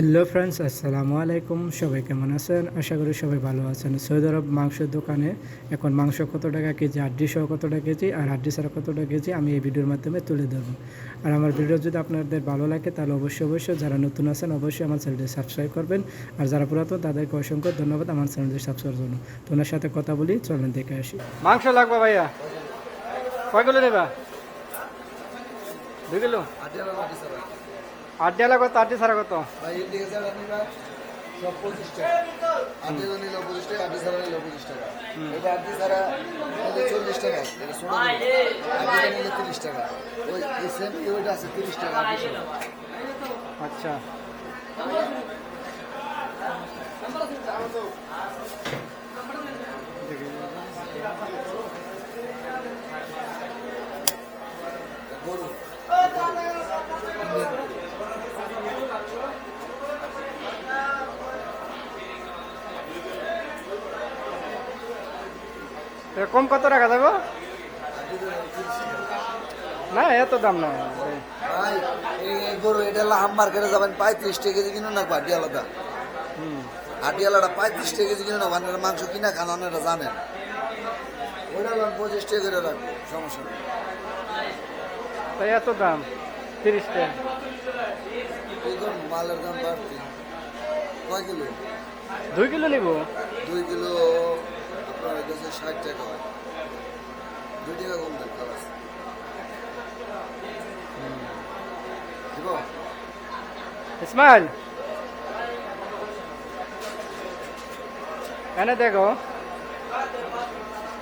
Hello friends আসসালামু আলাইকুম সবাই কেমন আছেন? আশা করি সবাই ভালো আছেন। সৌদি আরব মাংসের দোকানে এখন মাংস কত টাকা কেজি, হাড্ডি সহ কত টাকা কেজি, আর হাড্ডি কত টাকা কেজি আমি এই ভিডিওর মাধ্যমে তুলে দেবো আর আমার ভিডিও যদি আপনাদের ভালো লাগে, তাহলে অবশ্যই অবশ্যই যারা নতুন আছেন, অবশ্যই আমার চ্যানেলটি সাবস্ক্রাইব করবেন। আর যারা পুরাতন, তাদেরকে অসংখ্য ধন্যবাদ আমার চ্যানেলটি সাবস্ক্রাইব জন্য। ওনার সাথে কথা বলি, চলেন দেখে আসি। মাংস লাগবে ভাইয়া। কয় কিলো নেবা দুই কিলো? আড্ডি লাগবে তো আড্ডি ছাড়া কত? ভাই সব পঁচিশ টাকা। আটি নিল পঁচিশ টাকা আটি ছাড়া নিল পঁচিশ টাকা। এটা আটি ছাড়া নিলে চল্লিশ টাকা এটা ষোলো আটি নিলে তিরিশ টাকা। ওই এই সেম ওইটা আছে তিরিশ টাকা আচ্ছা। গরু। কম কত টাকা যাব না এত দাম না। গরু এটা মার্কেটে যাবেন পঁয়ত্রিশ টাকা কেজি কিনো না আটি আলাদা আলাদা পঁয়ত্রিশ টাকা কেজি কিনো না মাংস কিনা খান আপনারা জানেন। ওইটা পঁচিশ টাকা করে রাখব সমস্যা নেই। তাই এত দাম তিরিশ টাকা। মালের দাম বাড়তি কয় কিলো? দুই কিলো নিব। দুই কিলো আপনার কাছে ষাট টাকা হয়। দুই টাকা কম ইসমাইল। এনে দেখো।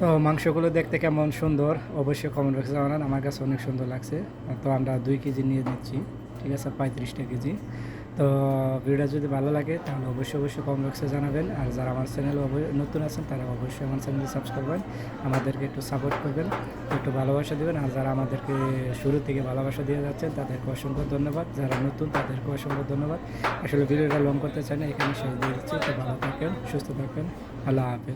তো মাংসগুলো দেখতে কেমন সুন্দর? অবশ্যই কমেন্ট বক্সে জানান, আমার কাছে অনেক সুন্দর লাগছে। তো আমরা দুই কেজি নিয়ে নিচ্ছি, ঠিক আছে? পঁয়ত্রিশটা কেজি। তো ভিডিওটা যদি ভালো লাগে, তাহলে অবশ্যই অবশ্যই কমেন্ট বক্সে জানাবেন। আর যারা আমার চ্যানেল নতুন আছেন, তারা অবশ্যই আমার চ্যানেল সাবস্ক্রাইব করবেন আমাদেরকে একটু সাপোর্ট করবেন, একটু ভালোবাসা দেবেন। আর যারা আমাদেরকে শুরু থেকে ভালোবাসা দিয়ে যাচ্ছেন, তাদেরকে অসংখ্য ধন্যবাদ। যারা নতুন, তাদেরকে অসংখ্য ধন্যবাদ। আসলে ভিডিওটা লং করতে চাই না, এখানে শেষ দিয়ে দিচ্ছি। তো ভালো থাকেন, সুস্থ থাকবেন আল্লাহ হাফেজ।